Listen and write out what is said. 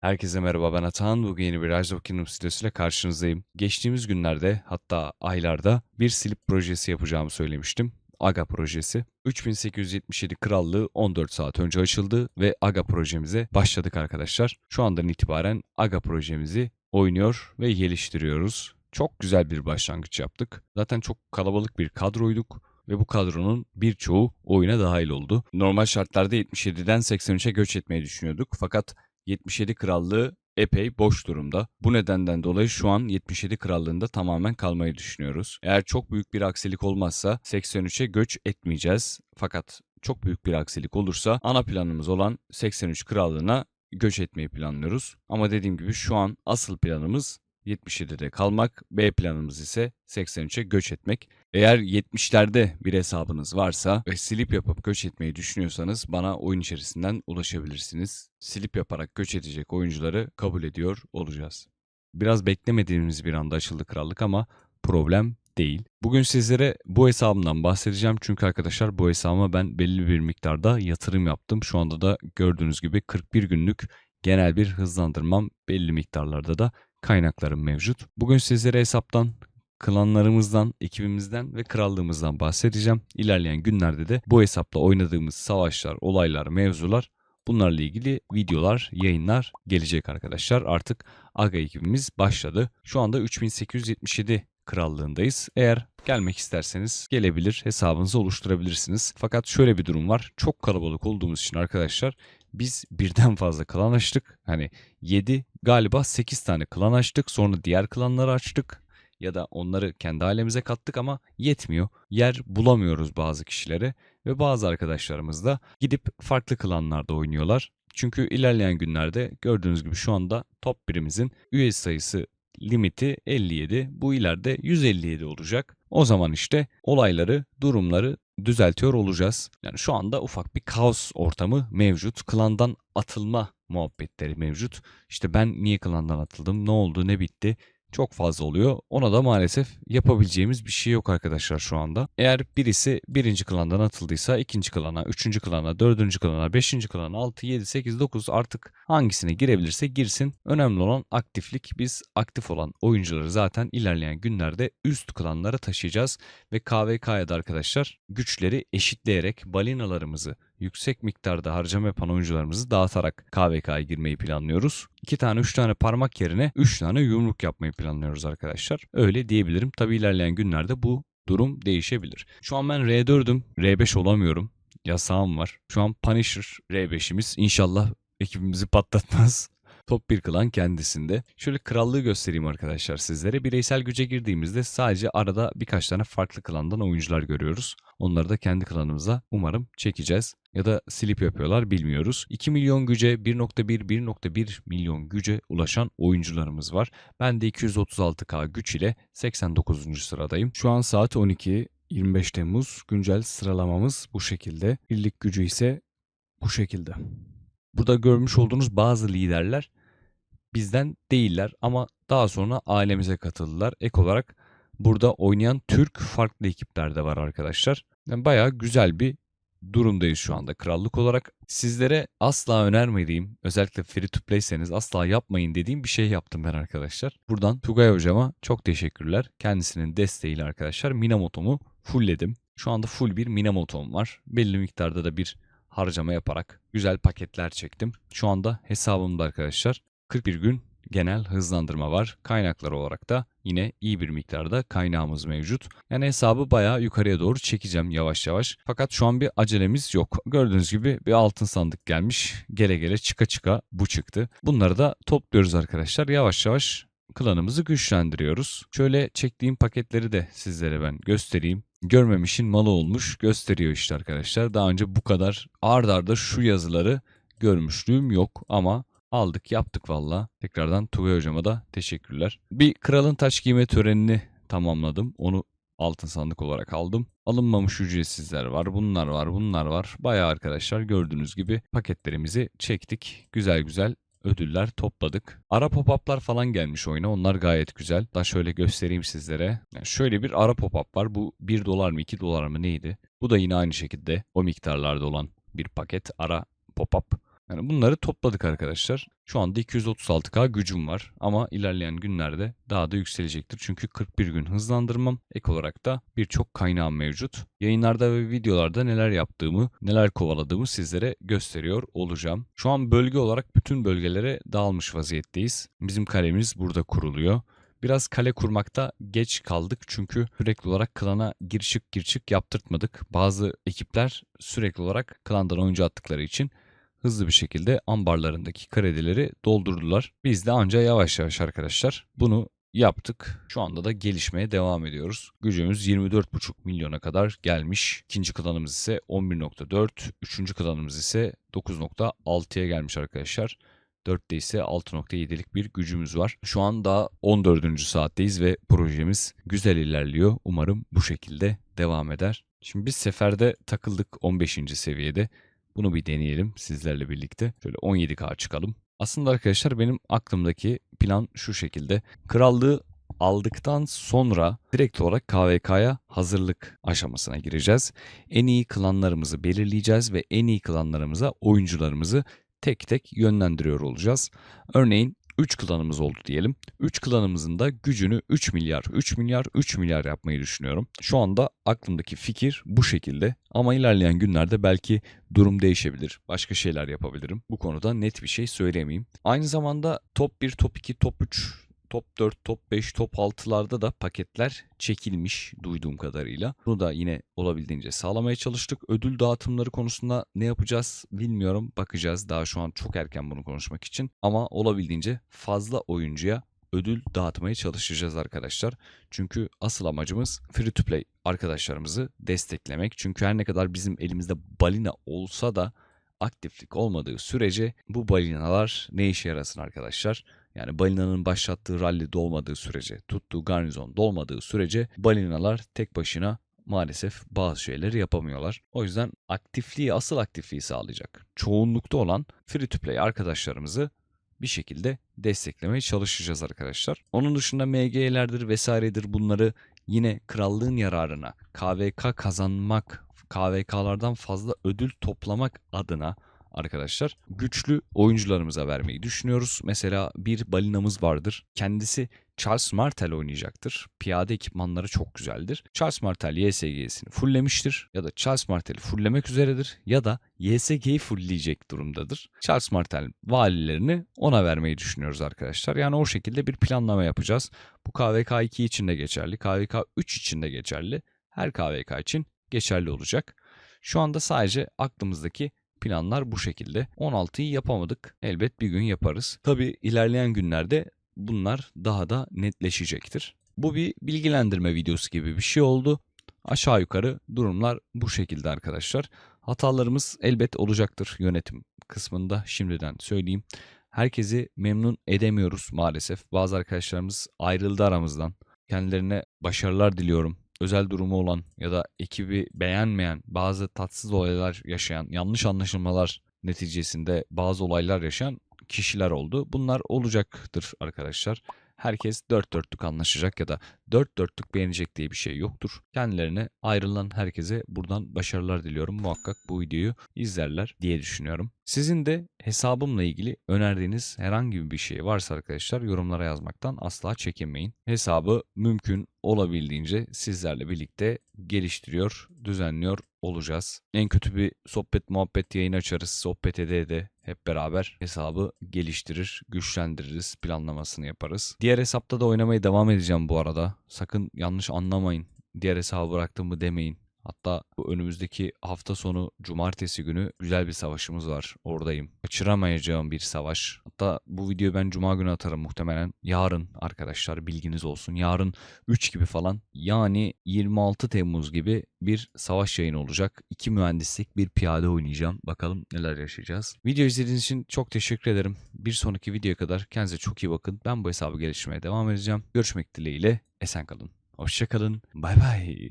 Herkese merhaba ben Atahan. Bugün yeni bir Rise of Kingdoms videosuyla karşınızdayım. Geçtiğimiz günlerde hatta aylarda bir silip projesi yapacağımı söylemiştim. AGA projesi. 3877 krallığı 14 saat önce açıldı ve AGA projemize başladık arkadaşlar. Şu andan itibaren AGA projemizi oynuyor ve geliştiriyoruz. Çok güzel bir başlangıç yaptık. Zaten çok kalabalık bir kadroyduk ve bu kadronun birçoğu oyuna dahil oldu. Normal şartlarda 77'den 83'e göç etmeyi düşünüyorduk fakat 77 krallığı epey boş durumda. Bu nedenden dolayı şu an 77 krallığında tamamen kalmayı düşünüyoruz. Eğer çok büyük bir aksilik olmazsa 83'e göç etmeyeceğiz. Fakat çok büyük bir aksilik olursa ana planımız olan 83 krallığına göç etmeyi planlıyoruz. Ama dediğim gibi şu an asıl planımız 77'de kalmak, B planımız ise 83'e göç etmek. Eğer 70'lerde bir hesabınız varsa ve silip yapıp göç etmeyi düşünüyorsanız bana oyun içerisinden ulaşabilirsiniz. Silip yaparak göç edecek oyuncuları kabul ediyor olacağız. Biraz beklemediğimiz bir anda açıldı krallık ama problem değil. Bugün sizlere bu hesabımdan bahsedeceğim çünkü arkadaşlar bu hesabıma ben belli bir miktarda yatırım yaptım. Şu anda da gördüğünüz gibi 41 günlük genel bir hızlandırmam belli miktarlarda da kaynaklarım mevcut. Bugün sizlere hesaptan, klanlarımızdan, ekibimizden ve krallığımızdan bahsedeceğim. İlerleyen günlerde de bu hesapla oynadığımız savaşlar, olaylar, mevzular bunlarla ilgili videolar, yayınlar gelecek arkadaşlar. Artık AGA ekibimiz başladı. Şu anda 3877 krallığındayız. Eğer gelmek isterseniz gelebilir, hesabınızı oluşturabilirsiniz. Fakat şöyle bir durum var. Çok kalabalık olduğumuz için arkadaşlar biz birden fazla klan açtık. Hani 7 galiba 8 tane klan açtık. Sonra diğer klanları açtık. Ya da onları kendi ailemize kattık ama yetmiyor. Yer bulamıyoruz bazı kişilere. Ve bazı arkadaşlarımız da gidip farklı klanlarda oynuyorlar. Çünkü ilerleyen günlerde gördüğünüz gibi şu anda top birimizin üye sayısı limiti 57. Bu ileride 157 olacak. O zaman işte olayları, durumları düzeltiyor olacağız. Yani şu anda ufak bir kaos ortamı mevcut. Klandan atılma muhabbetleri mevcut. İşte ben niye klandan atıldım, ne oldu, ne bitti çok fazla oluyor. Ona da maalesef yapabileceğimiz bir şey yok arkadaşlar şu anda. Eğer birisi birinci klandan atıldıysa ikinci klana, üçüncü klana, dördüncü klana, beşinci klana, altı, yedi, sekiz, dokuz artık hangisine girebilirse girsin. Önemli olan aktiflik. Biz aktif olan oyuncuları zaten ilerleyen günlerde üst klanlara taşıyacağız. Ve KVK'ya da arkadaşlar güçleri eşitleyerek balinalarımızı yüksek miktarda harcama yapan oyuncularımızı dağıtarak KVK'ya girmeyi planlıyoruz. 2 tane 3 tane parmak yerine 3 tane yumruk yapmayı planlıyoruz arkadaşlar. Öyle diyebilirim. Tabi ilerleyen günlerde bu durum değişebilir. Şu an ben R4'üm. R5 olamıyorum. Yasağım var. Şu an Punisher R5'imiz. İnşallah ekibimizi patlatmaz. Top bir klan kendisinde. Şöyle krallığı göstereyim arkadaşlar sizlere. Bireysel güce girdiğimizde sadece arada birkaç tane farklı klandan oyuncular görüyoruz. Onları da kendi klanımıza umarım çekeceğiz. Ya da silip yapıyorlar bilmiyoruz. 2 milyon güce 1.1-1.1 milyon güce ulaşan oyuncularımız var. Ben de 236k güç ile 89. sıradayım. Şu an saat 12. 25 Temmuz güncel sıralamamız bu şekilde. Birlik gücü ise bu şekilde. Burada görmüş olduğunuz bazı liderler bizden değiller ama daha sonra ailemize katıldılar. Ek olarak burada oynayan Türk farklı ekipler de var arkadaşlar. Yani bayağı güzel bir durumdayız şu anda krallık olarak. Sizlere asla önermediğim, özellikle free to play'seniz asla yapmayın dediğim bir şey yaptım ben arkadaşlar. Buradan Tugay hocama çok teşekkürler. Kendisinin desteğiyle arkadaşlar Minamoto'mu fullledim. Şu anda full bir Minamoto'm var. Belli miktarda da bir harcama yaparak güzel paketler çektim. Şu anda hesabımda arkadaşlar 41 gün genel hızlandırma var. Kaynaklar olarak da yine iyi bir miktarda kaynağımız mevcut. Yani hesabı bayağı yukarıya doğru çekeceğim yavaş yavaş. Fakat şu an bir acelemiz yok. Gördüğünüz gibi bir altın sandık gelmiş. Gele gele çıka çıka bu çıktı. Bunları da topluyoruz arkadaşlar. Yavaş yavaş klanımızı güçlendiriyoruz. Şöyle çektiğim paketleri de sizlere ben göstereyim. Görmemişin malı olmuş gösteriyor işte arkadaşlar. Daha önce bu kadar ard arda şu yazıları görmüşlüğüm yok ama aldık yaptık valla. Tekrardan Tugay hocama da teşekkürler. Bir kralın taç giyme törenini tamamladım. Onu altın sandık olarak aldım. Alınmamış ücretsizler var. Bunlar var. Bunlar var. Bayağı arkadaşlar gördüğünüz gibi paketlerimizi çektik. Güzel güzel ödüller topladık. Ara pop-up'lar falan gelmiş oyuna. Onlar gayet güzel. Da şöyle göstereyim sizlere. Yani şöyle bir ara pop-up var. Bu 1 dolar mı 2 dolar mı neydi? Bu da yine aynı şekilde o miktarlarda olan bir paket ara pop-up. Yani bunları topladık arkadaşlar. Şu anda 236k gücüm var ama ilerleyen günlerde daha da yükselecektir. Çünkü 41 gün hızlandırmam ek olarak da birçok kaynağım mevcut. Yayınlarda ve videolarda neler yaptığımı, neler kovaladığımı sizlere gösteriyor olacağım. Şu an bölge olarak bütün bölgelere dağılmış vaziyetteyiz. Bizim kalemiz burada kuruluyor. Biraz kale kurmakta geç kaldık çünkü sürekli olarak klana gir çık gir çık yaptırtmadık. Bazı ekipler sürekli olarak klandan oyuncu attıkları için hızlı bir şekilde ambarlarındaki kredileri doldurdular. Biz de anca yavaş yavaş arkadaşlar bunu yaptık. Şu anda da gelişmeye devam ediyoruz. Gücümüz 24,5 milyona kadar gelmiş. İkinci klanımız ise 11.4, üçüncü klanımız ise 9.6'ya gelmiş arkadaşlar. 4'te ise 6.7'lik bir gücümüz var. Şu an daha 14. saatteyiz ve projemiz güzel ilerliyor. Umarım bu şekilde devam eder. Şimdi biz seferde takıldık 15. seviyede. Bunu bir deneyelim sizlerle birlikte. Şöyle 17K çıkalım. Aslında arkadaşlar benim aklımdaki plan şu şekilde. Krallığı aldıktan sonra direkt olarak KVK'ya hazırlık aşamasına gireceğiz. En iyi klanlarımızı belirleyeceğiz ve en iyi klanlarımıza oyuncularımızı tek tek yönlendiriyor olacağız. Örneğin 3 klanımız oldu diyelim. 3 klanımızın da gücünü 3 milyar, 3 milyar, 3 milyar yapmayı düşünüyorum. Şu anda aklımdaki fikir bu şekilde ama ilerleyen günlerde belki durum değişebilir. Başka şeyler yapabilirim. Bu konuda net bir şey söyleyemeyeyim. Aynı zamanda top 1, top 2, top 3 top 4, top 5, top 6'larda da paketler çekilmiş duyduğum kadarıyla. Bunu da yine olabildiğince sağlamaya çalıştık. Ödül dağıtımları konusunda ne yapacağız bilmiyorum. Bakacağız. Daha şu an çok erken bunu konuşmak için. Ama olabildiğince fazla oyuncuya ödül dağıtmaya çalışacağız arkadaşlar. Çünkü asıl amacımız free to play arkadaşlarımızı desteklemek. Çünkü her ne kadar bizim elimizde balina olsa da aktiflik olmadığı sürece bu balinalar ne işe yarasın arkadaşlar? Yani balinanın başlattığı rally dolmadığı sürece, tuttuğu garnizon dolmadığı sürece balinalar tek başına maalesef bazı şeyleri yapamıyorlar. O yüzden aktifliği, asıl aktifliği sağlayacak. Çoğunlukta olan free to play arkadaşlarımızı bir şekilde desteklemeye çalışacağız arkadaşlar. Onun dışında MG'lerdir vesairedir bunları yine krallığın yararına KVK kazanmak, KVK'lardan fazla ödül toplamak adına arkadaşlar güçlü oyuncularımıza vermeyi düşünüyoruz. Mesela bir balinamız vardır. Kendisi Charles Martel oynayacaktır. Piyade ekipmanları çok güzeldir. Charles Martel YSG'sini fulllemiştir ya da Charles Martel'i fulllemek üzeredir ya da YSG'yi fullleyecek durumdadır. Charles Martel valilerini ona vermeyi düşünüyoruz arkadaşlar. Yani o şekilde bir planlama yapacağız. Bu KVK 2 için de geçerli, KVK 3 için de geçerli. Her KVK için geçerli olacak. Şu anda sadece aklımızdaki planlar bu şekilde. 16'yı yapamadık. Elbet bir gün yaparız. Tabi ilerleyen günlerde bunlar daha da netleşecektir. Bu bir bilgilendirme videosu gibi bir şey oldu. Aşağı yukarı durumlar bu şekilde arkadaşlar. Hatalarımız elbet olacaktır yönetim kısmında şimdiden söyleyeyim. Herkesi memnun edemiyoruz maalesef. Bazı arkadaşlarımız ayrıldı aramızdan. Kendilerine başarılar diliyorum özel durumu olan ya da ekibi beğenmeyen, bazı tatsız olaylar yaşayan, yanlış anlaşılmalar neticesinde bazı olaylar yaşayan kişiler oldu. Bunlar olacaktır arkadaşlar herkes dört dörtlük anlaşacak ya da dört dörtlük beğenecek diye bir şey yoktur. Kendilerine ayrılan herkese buradan başarılar diliyorum. Muhakkak bu videoyu izlerler diye düşünüyorum. Sizin de hesabımla ilgili önerdiğiniz herhangi bir şey varsa arkadaşlar yorumlara yazmaktan asla çekinmeyin. Hesabı mümkün olabildiğince sizlerle birlikte geliştiriyor, düzenliyor olacağız. En kötü bir sohbet muhabbet yayın açarız. Sohbet ede de hep beraber hesabı geliştirir, güçlendiririz, planlamasını yaparız. Diğer hesapta da oynamaya devam edeceğim bu arada. Sakın yanlış anlamayın. Diğer hesabı bıraktığımı demeyin. Hatta bu önümüzdeki hafta sonu cumartesi günü güzel bir savaşımız var. Oradayım. Kaçıramayacağım bir savaş. Hatta bu videoyu ben cuma günü atarım muhtemelen. Yarın arkadaşlar bilginiz olsun. Yarın 3 gibi falan yani 26 Temmuz gibi bir savaş yayını olacak. İki mühendislik bir piyade oynayacağım. Bakalım neler yaşayacağız. Video izlediğiniz için çok teşekkür ederim. Bir sonraki videoya kadar kendinize çok iyi bakın. Ben bu hesabı geliştirmeye devam edeceğim. Görüşmek dileğiyle. Esen kalın. Hoşçakalın. Bay bay.